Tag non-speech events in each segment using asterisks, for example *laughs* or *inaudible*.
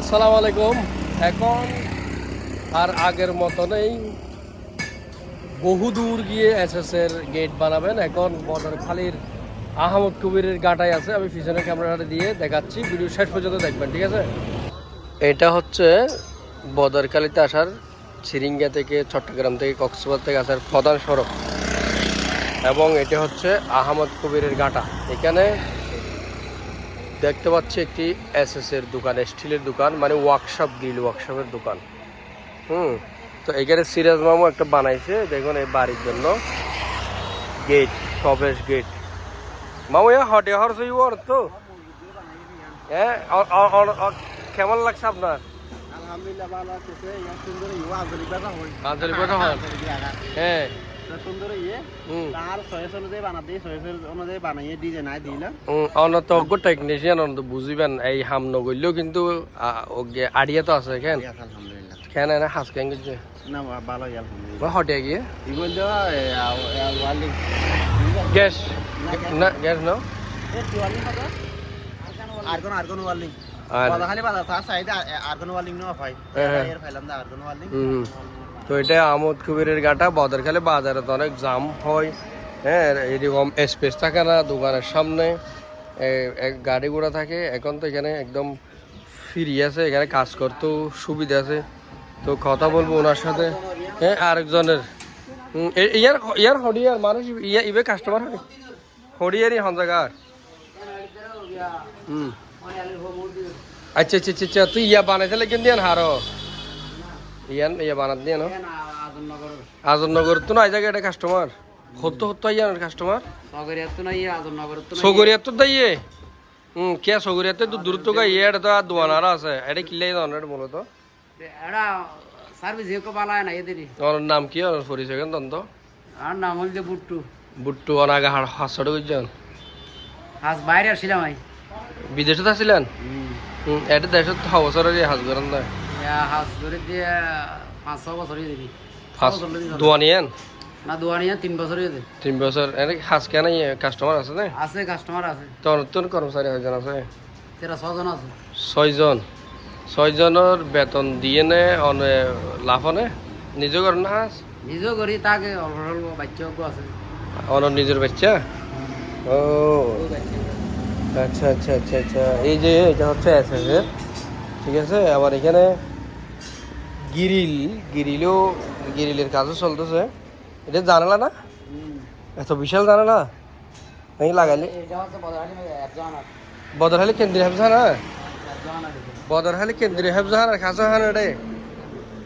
আসসালামু আলাইকুম। এখন আর আগের মতো নেই বহু দূর গিয়ে এসএস এর গেট বানাবেন। এখন বদরখালির আহমদ কবিরের গাটাই আছে। আমি পিছনে ক্যামেরাটা দিয়ে দেখাচ্ছি। ভিডিও শেষ পর্যন্ত দেখবেন, ঠিক আছে? এটা হচ্ছে বদরখালিতে আসার সিরিঙ্গা থেকে, চট্টগ্রাম থেকে, কক্সবাজার থেকে আসার প্রধান সড়ক। এবং এটা হচ্ছে আহমদ কবিরের গাটা। এখানে দেখতে পাচ্ছি একটি এসএস এর দোকান স্টিলের দোকান মানে ওয়ার্কশপ গ্রিল ওয়ার্কশপের দোকান। হুম তো এখানে সিরাজ মামু একটা বানাইছে দেখুন এই বাড়ির জন্য। গেট প্রবেশ গেট মামু এ হটে হর সই ওর তো। হ্যাঁ কেমন লাগছে আপনার? আলহামদুলিল্লাহ ভালো আছে হয়। *laughs* সুন্দর ইয়ে তার সয়েস অনুযায়ী বানাতে সয়েস অনুযায়ী বানাইয়ে ডিজাইন আই দিলাম অনত টেকনিশিয়ান অন্ত বুঝিবেন এই হাম নগরলেও কিন্তু আড়িয়া তো আছে কেন কেন এনে হাস কেন গেছে? না ভালো আলহামদুলিল্লাহ। হটে গিয়ে। ইগুল দেওয়া গ্যাস না গ্যাস না? আর কোন আর কোন ওয়ার্লিং বাদা খালি বাদা তার সাইডে আর কোন হয়। হ্যাঁ, হ্যাঁ। এর ফাইলাম দা আর কোন ওয়ার্লিং হুম তো এটা আমোদ কবিরের গাটা বদরখালে বাজারে তো অনেক জাম হয়। হ্যাঁ এরকম স্পেস থাকে না দোকানের সামনে। গাড়ি ঘোড়া থাকে এখন তো এখানে একদম ফ্রি আছে এখানে কাজ করতেও সুবিধা আছে। তো কথা বলব ওনার সাথে। হ্যাঁ আরেকজনের। ইয়ার ইয়ার হরিয়ার মানুষ ইয়া ইবে কাস্টমার হয়? হরিয়ারই হন জায়গার হুম। আচ্ছা আচ্ছা আচ্ছা, আচ্ছা তুই ইয়া বানাইছিলে কিন্তু ইয়ান হারো। ইয়ান ইয়া বানাত দিয়ে না? আজমনগর তো নাই জায়গা এটা কাস্টমার হতো হতো ইয়ান কাস্টমার সগরিয়া তো দাইয়ে হুম কে সগরিয়াতে তো দূর তো গা ইয়ে এটা তো আর দোয়ানারা আছে। এটা কিলাই দাও এটা মূলত এটা সার্ভিস হেকো বালা না এদেরই ওর নাম কি ওর পরিচয় কেন তন্ত আর নাম হল যে বুট্টু। বুট্টু অনাগা হাসড়ে বুঝছেন? আজ বাইরে আসছিলাম বিদেশে আসছিলেন? হুম এটা দেশত ছ বছরের হাজ করেন না ধরে দিয়ে পাঁচ ছ দিবি না? তিন তিন বছর এনে হাজ কেন কাস্টমার আছে না? আছে কাস্টমার আছে। কর্মচারী তেরা ছজন আছে? ছয়জন। ছয়জনের বেতন দিয়ে নে অনে লাভ নিজে করেন না হাঁস নিজেও করি তাকে অল্প অল্প বাচ্চাও আছে। অনর নিজের বাচ্চা ও আচ্ছা আচ্ছা আচ্ছা আচ্ছা। এই যে এটা হচ্ছে ঠিক আছে? আবার এখানে গিরিল, গিরিলও গিরিলের কাজও চলতেছে। এটা জানালা না? এত বিশাল জানালা। নাকি লাগাইলে? আছে বদরহালি কেন্দ্রীয় হাফজান না একজন বদরহালি কেন্দ্রীয় হাফজান আর খাসা হান এটাই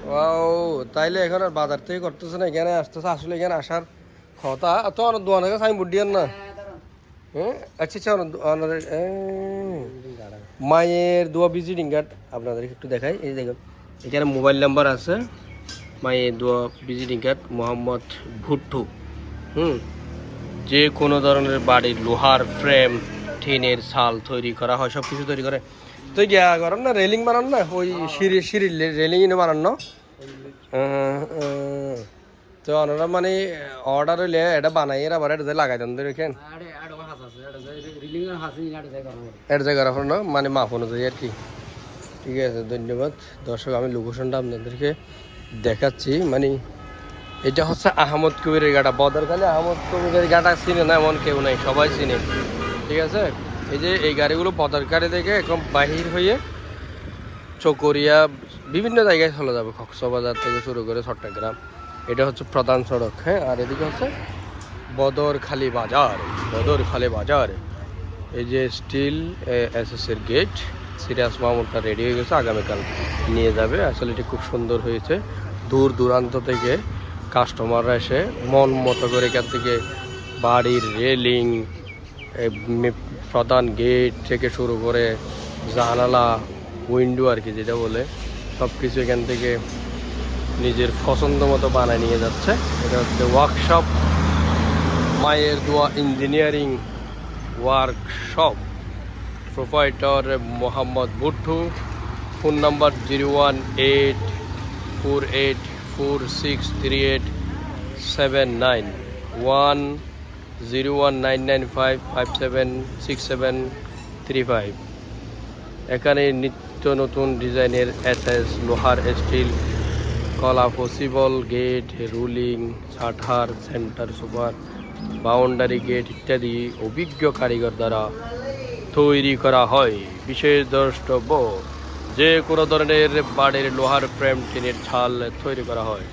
ও তাইলে এখন আর বাজার থেকে করতেছে না, এখানে আসতেছে, আসলে এখানে আসার কথা তো অনেক দোয়ান থেকে সাইন বুডিয়ান না। হ্যাঁ আচ্ছা আচ্ছা অনেক- মায়ের দোয়া ভিজিটিং কার্ড আপনাদেরকে একটু দেখাই, এই দেখুন। এখানে মোবাইল নাম্বার আছে। মাই দোয়া ভিজিটিং কার্ড মোহাম্মদ ভুট্টু। হুম? যে কোনো ধরনের বাড়ির লোহার ফ্রেম টিনের ছাল তৈরি করা হয় সব কিছু তৈরি করে। তো গিয়া করেন না রেলিং বানান না ওই সিঁড়ি সিঁড়ি রেলিং এনে বানান না। তো ওনারা মানে অর্ডার হইলে এটা বানাই এর আবার এটা লাগাই দেন দেখেন আরে আরে হাস আছে এটা না মানে মাপ অনুযায়ী আর কি। ঠিক আছে, ধন্যবাদ। দর্শক, আমি লোকেশনটা আপনাদেরকে দেখাচ্ছি। মানে এটা হচ্ছে আহমদ কবিরের গাটা বদরখালি আহমদ কবিরের গাটা চিনে না এমন কেউ নাই, সবাই চিনে। ঠিক আছে? এই যে এই গাড়িগুলো বদরকারি থেকে একদম বাহির হয়ে চকরিয়া বিভিন্ন জায়গায় চলে যাবে, কক্সবাজার থেকে শুরু করে চট্টগ্রাম। এটা হচ্ছে প্রধান সড়ক হ্যাঁ? আর এদিকে হচ্ছে বদরখালি বাজার বদরখালি বাজার। এই যে স্টিল এস গেট সিরিয়াস মামুরটা রেডি হয়ে গেছে, আগামীকাল নিয়ে যাবে। আসলে এটি খুব সুন্দর হয়েছে। দূর দূরান্ত থেকে কাস্টমাররা এসে মন মতো করে এখান থেকে বাড়ির রেলিং প্রধান গেট থেকে শুরু করে জানালা উইন্ডো আর কি যেটা বলে সব কিছু এখান থেকে নিজের পছন্দ মতো বানায় নিয়ে যাচ্ছে। এটা হচ্ছে ওয়ার্কশপ মায়ের দোয়া engineering workshop proprietor Mohammad Bhuttu phone number zero one eight four eight four six three eight seven nine one zero one nine nine five five seven six seven three five. এখানে নিত্য নতুন ডিজাইনের SS লোহার steel collapsible gate rolling shutter centre super boundary gate ইত্যাদি অভিজ্ঞ কারিগর দ্বারা তৈরি করা হয়। বিশেষ দ্রষ্টব্য, যে কোনো ধরনের বাড়ির লোহার ফ্রেম, টিনের ছাল তৈরি করা হয়।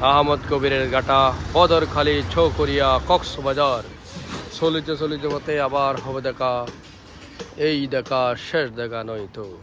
আহমদ কবিরের গাটা বদরখালি ছৌকরিয়া কক্সবাজার। চলিতে চলিতে মতে আবার হবে দেখা। এই দেখা শেষ দেখা নয় তো।